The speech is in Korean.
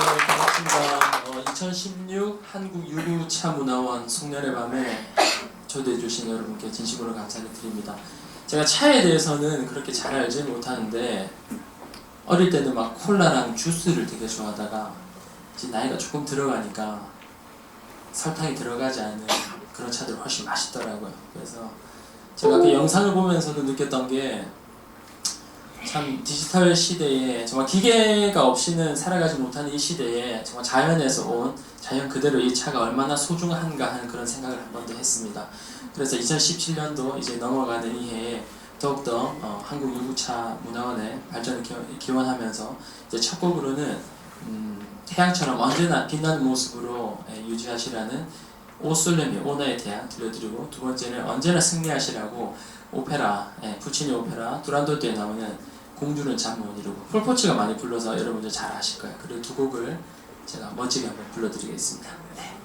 네, 반갑습니다. 어, 2016 한국 유구차 문화원 송년회 밤에 초대해 주신 여러분께 진심으로 감사를 드립니다. 제가 차에 대해서는 그렇게 잘 알지 못하는데 어릴 때는 막 콜라랑 주스를 되게 좋아하다가 이제 나이가 조금 들어가니까 설탕이 들어가지 않은 그런 차들이 훨씬 맛있더라고요. 그래서 제가 그 영상을 보면서도 느꼈던 게 참 디지털 시대에 정말 기계가 없이는 살아가지 못하는 이 시대에 정말 자연에서 온 자연 그대로 이 차가 얼마나 소중한가 하는 그런 생각을 한 번 더 했습니다. 그래서 2017년도 이제 넘어가는 이 해에 더욱더 어, 한국 유구차 문화원의 발전을 기, 기원하면서 이제 첫 곡으로는 음, 태양처럼 언제나 빛나는 모습으로 예, 유지하시라는 오솔레미 오너의 태양 들려드리고 두 번째는 언제나 승리하시라고 오페라 예, 푸치니 오페라 두란도트에 나오는 공주는 잠 못 이루고 폴포츠가 많이 불러서 여러분들 잘 아실 거예요. 그리고 두 곡을 제가 멋지게 한번 불러드리겠습니다. 네.